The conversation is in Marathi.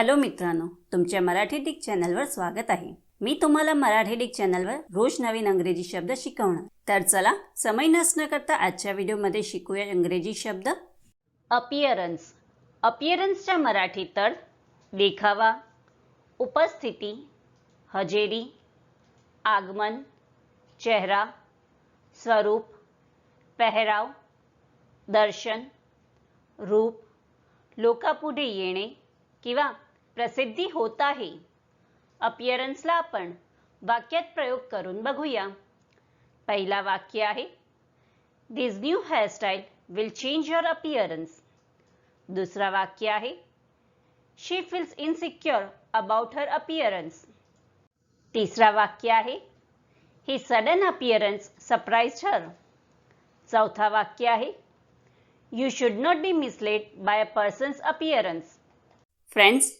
हॅलो मित्रांनो तुमच्या मराठी डिक चॅनलवर स्वागत आहे. मी तुम्हाला मराठी डिक चॅनलवर रोज नवीन अंग्रेजी शब्द शिकवणार. तर चला समय नसणं करता आजच्या व्हिडिओमध्ये शिकूया इंग्रजी शब्द. अपियरन्स अपियरन्सच्या मराठी तर देखावा उपस्थिती हजेरी आगमन चेहरा स्वरूप पेहराव दर्शन रूप लोकापुढे येणे किंवा प्रसिद्धी होत आहे अपियरन्सला आपण वाक्यात प्रयोग करून बघूया. पहिला वाक्य आहे. This new hairstyle will change your appearance दुसरा वाक्य आहे. She feels insecure about her appearance तिसरा वाक्य आहे. He sudden appearance surprise her चौथा वाक्य आहे. You should not be misled by a person's appearance friends